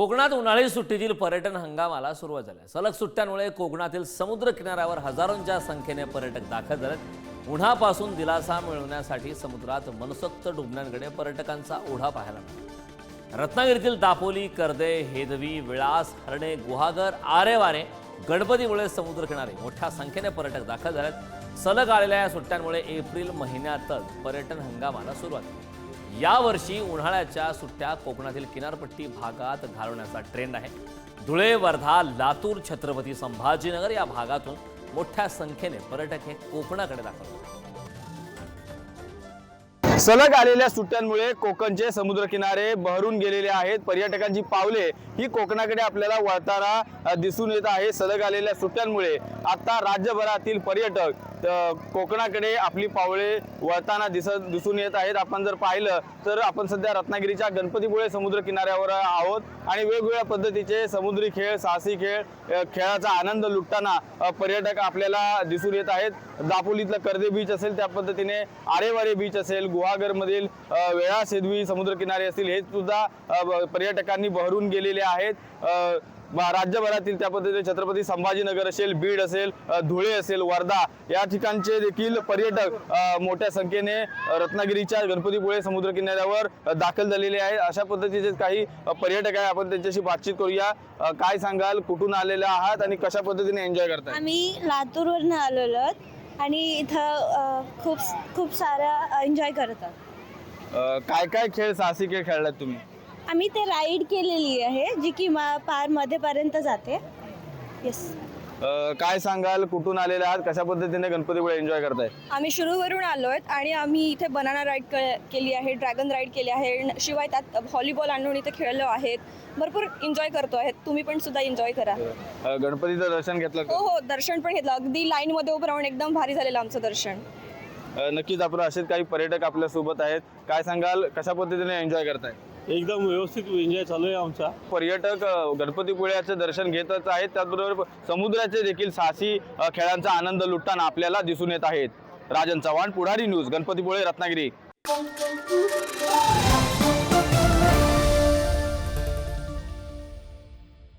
कोकणात उन्हाळी सुट्टीतील पर्यटन हंगामाला सुरुवात झाली. आहे. सलग सुट्ट्यांमुळे कोकणातील समुद्र किनाऱ्यावर हजारोंच्या संख्येने पर्यटक दाखल झालेत. उन्हापासून दिलासा मिळवण्यासाठी समुद्रात मनसोक्त डुबण्यांकडे पर्यटकांचा ओढा पाहायला मिळाला. रत्नागिरीतील दापोली कर्दे हेदवी विळास हरणे गुहागर आरेवारे गणपतीमुळे समुद्रकिनारे मोठ्या संख्येने पर्यटक दाखल झालेत. सलग आलेल्या या सुट्ट्यांमुळे एप्रिल महिन्यातच पर्यटन हंगामाला सुरुवात. झाली यावर्षी उन्हाळ्याच्या सुट्ट्या कोकणातील किनारपट्टी भागात घालवण्याचा ट्रेंड आहे. धुळे वर्धा लातूर छत्रपती संभाजीनगर या भागातून मोठ्या संख्येने पर्यटक हे कोकणाकडे दाखल सलग आलेल्या सुट्ट्यांमुळे कोकणचे समुद्रकिनारे बहरून गेलेले आहेत. पर्यटकांची पावले ही कोकणाकडे आपल्याला वळताना दिसून येत आहे. सलग आलेल्या सुट्ट्यांमुळे आता राज्यभरातील पर्यटक कोकणाकडे आपली पावले वळताना दिसत दिसून येत आहेत. आपण जर पाहिलं तर आपण सध्या रत्नागिरीच्या गणपतीपुळे समुद्र किनाऱ्यावर आहोत. आणि वेगवेगळ्या पद्धतीचे समुद्री खेळ साहसी खेळ खेळाचा आनंद लुटताना पर्यटक आपल्याला दिसून येत आहेत. दापोलीतलं कर्दे बीच असेल त्या पद्धतीने आरेवारे बीच असेल गुहागरमधील वेळा सेदवी समुद्र किनारे असतील हे सुद्धा ब- पर्यटकांनी बहरून गेलेले आहेत. राज्यभरातील त्या पद्धतीने छत्रपती संभाजीनगर असेल बीड असेल धुळे असेल वर्धा या ठिकाणचे देखील पर्यटक मोठ्या संख्येने रत्नागिरीच्या गणपतीपुळे समुद्र किनाऱ्यावर दाखल झालेले आहेत अशा पद्धतीचे काही पर्यटक आहे आपण त्यांच्याशी बातचीत करूया. काय सांगाल? कुठून आलेले आहात आणि कशा पद्धतीने एन्जॉय करताय? आम्ही लातूरवरून आलेलो आणि इथं खूप खूप सारा एन्जॉय करत आहोत. अ, काय काय खेळ साहसी खेळ खेळलात तुम्ही? आम्ही ते राईड केलेली आहे जी की मा पार मध्येपर्यंत जाते. येस अ, काय सांगाल? कुठून आलेले आहात? कशा पद्धतीने गणपतीपुळे एन्जॉय करताय? आम्ही शिरूरवरून आलो आहेत आणि आम्ही इथे बनाना राईड केली आहे ड्रॅगन राईड केली आहे न- शिवाय त्यात व्हॉलीबॉल आणून इथे खेळलो आहेत. भरपूर एन्जॉय करतो आहेत तुम्ही पण सुद्धा एन्जॉय करा. अ, गणपतीचं दर्शन घेतलं का? हो हो दर्शन पण घेतलं. अगदी लाईनमध्ये उभं राहून एकदम भारी झालेलं आमचं दर्शन. अ, नक्कीच आपण असेच काही पर्यटक आपल्यासोबत आहेत. काय सांगाल? कशा पद्धतीने एन्जॉय करताय? एकदम व्यवस्थित एन्जॉय चालू आहे आमचा. पर्यटक गणपतीपुळ्याचं गणपतीपुळ्याचे दर्शन घेतच आहेत. त्याचबरोबर समुद्राचे देखील साहसी खेळांचा आनंद लुटताना आपल्याला दिसून येत आहेत. राजन चव्हाण पुढारी न्यूज गणपतीपुळे रत्नागिरी.